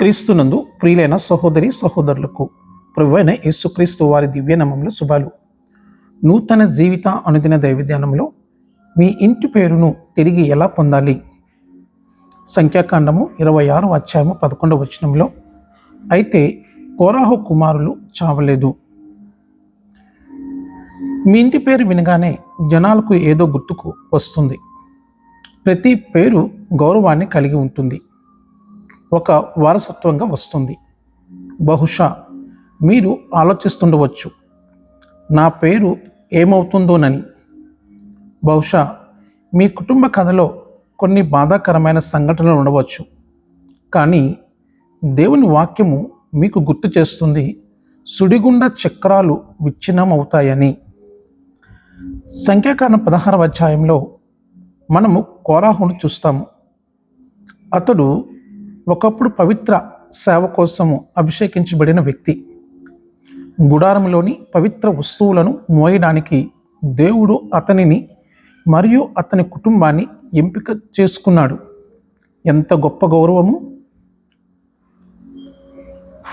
క్రీస్తునందు ప్రియులైన సహోదరి సహోదరులకు ప్రభువైన యేసుక్రీస్తు వారి దివ్యనామంలో శుభాలు. నూతన జీవిత అనుదిన దైవధ్యానంలో మీ ఇంటి పేరును తిరిగి ఎలా పొందాలి? సంఖ్యాకాండము ఇరవై ఆరు అధ్యాయము పదకొండవ వచనంలో అయితే కోరాహు కుమారులు చావలేదు. మీ ఇంటి పేరు వినగానే జనాలకు ఏదో గుర్తుకు వస్తుంది. ప్రతి పేరు గౌరవాన్ని కలిగి ఉంటుంది. ఒక వారసత్వంగా వస్తుంది. బహుశా మీరు ఆలోచిస్తుండవచ్చు నా పేరు ఏమవుతుందోనని. బహుశా మీ కుటుంబ కథలో కొన్ని బాధాకరమైన సంఘటనలు ఉండవచ్చు కానీ దేవుని వాక్యము మీకు గుర్తు చేస్తుంది సుడిగుండ చక్రాలు విచ్ఛిన్నం అవుతాయని సంఖ్యాకాండం పదహారవ అధ్యాయంలో మనము కోరాహును చూస్తాము. అతడు ఒకప్పుడు పవిత్ర సేవ కోసము అభిషేకించబడిన వ్యక్తి. గుడారంలోని పవిత్ర వస్తువులను మోయడానికి దేవుడు అతనిని మరియు అతని కుటుంబాన్ని ఎంపిక చేసుకున్నాడు. ఎంత గొప్ప గౌరవము!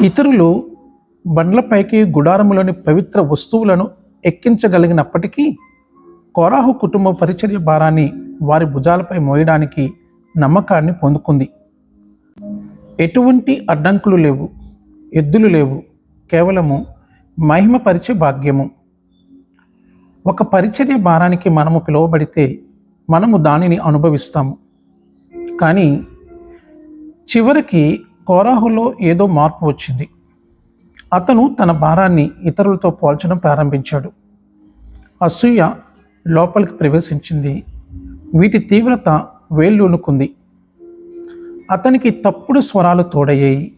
ఇతరులు బండ్లపైకి గుడారములోని పవిత్ర వస్తువులను ఎక్కించగలిగినప్పటికీ కోరాహు కుటుంబ పరిచర్య భారాన్ని వారి భుజాలపై మోయడానికి నమ్మకాన్ని పొందుకుంది. ఎటువంటి అడ్డంకులు లేవు ఎద్దులు లేవు కేవలము మహిమపరిచే భాగ్యము. ఒక పరిచర్య భారానికి మనము పిలువబడితే మనము దానిని అనుభవిస్తాము. కానీ చివరికి కోరాహులో ఏదో మార్పు వచ్చింది. అతను తన భారాన్ని ఇతరులతో పోల్చడం ప్రారంభించాడు. అసూయ లోపలికి ప్రవేశించింది. వీటి తీవ్రత వేళ్ళూనుకుంది. అతనికి తప్పుడు స్వరాలు తోడయ్యాయి.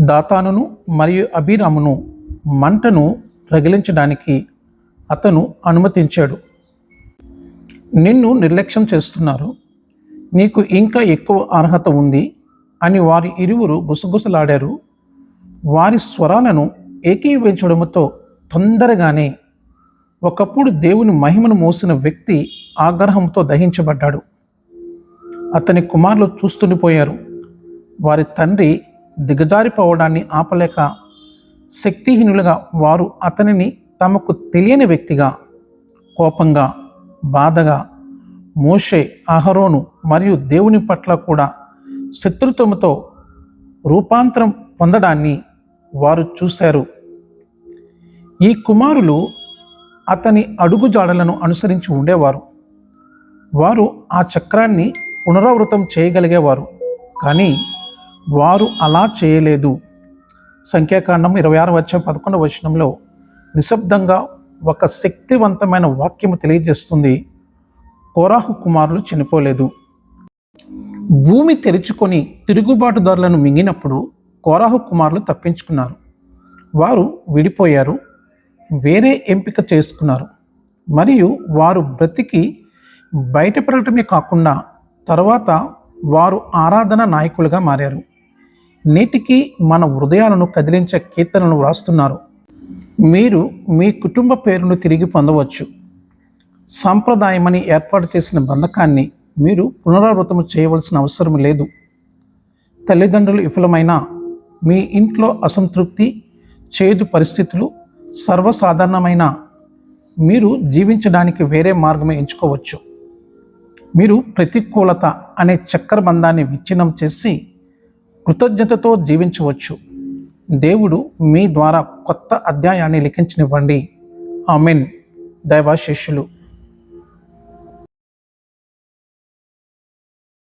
దాతానును మరియు అభిరామును మంటను రగిలించడానికి అతను అనుమతించాడు. నిన్ను నిర్లక్ష్యం చేస్తున్నారు. నీకు ఇంకా ఎక్కువ అర్హత ఉంది అని వారి ఇరువురు గుసగుసలాడారు. వారి స్వరాలను ఏకీవించడంతో తొందరగానే ఒకప్పుడు దేవుని మహిమను మోసిన వ్యక్తి ఆగ్రహంతో దహించబడ్డాడు. అతని కుమారులు చూస్తుండిపోయారు వారి తండ్రి దిగజారిపోవడాన్ని ఆపలేక శక్తిహీనులుగా వారు అతనిని తమకు తెలియని వ్యక్తిగా కోపంగా బాధగా మోషే అహరోను మరియు దేవుని పట్ల కూడా శత్రుత్వంతో రూపాంతరం పొందడాన్ని వారు చూశారు. ఈ కుమారులు అతని అడుగుజాడలను అనుసరించి ఉండేవారు. వారు ఆ చక్రాన్ని పునరావృతం చేయగలిగేవారు. కానీ వారు అలా చేయలేదు. సంఖ్యాకాండం ఇరవై ఆరు వచ్చే పదకొండవ వచనంలో నిశ్శబ్దంగా ఒక శక్తివంతమైన వాక్యము తెలియజేస్తుంది. కోరాహు కుమారులు చనిపోలేదు. భూమి తెరుచుకొని తిరుగుబాటుదారులను మింగినప్పుడు కోరాహు కుమారులు తప్పించుకున్నారు. వారు విడిపోయారు వేరే ఎంపిక చేసుకున్నారు. మరియు వారు బ్రతికి బయటపడటమే కాకుండా తర్వాత వారు ఆరాధన నాయకులుగా మారారు. నేటికి మన హృదయాలను కదిలించే కీర్తనలు వ్రాస్తున్నారు. మీరు మీ కుటుంబ పేరును తిరిగి పొందవచ్చు. సాంప్రదాయమని ఏర్పాటు చేసిన బంధకాన్ని మీరు పునరావృతం చేయవలసిన అవసరం లేదు. తల్లిదండ్రులు విఫలమైన మీ ఇంట్లో అసంతృప్తి చేదు పరిస్థితులు సర్వసాధారణమైన మీరు జీవించడానికి వేరే మార్గమే ఎంచుకోవచ్చు. మీరు ప్రతికూలత అనే చక్రబంధాన్ని విచ్ఛిన్నం చేసి కృతజ్ఞతతో జీవించవచ్చు. దేవుడు మీ ద్వారా కొత్త అధ్యాయాన్ని లిఖించనివ్వండి. ఆమెన్. దైవాశిష్యులు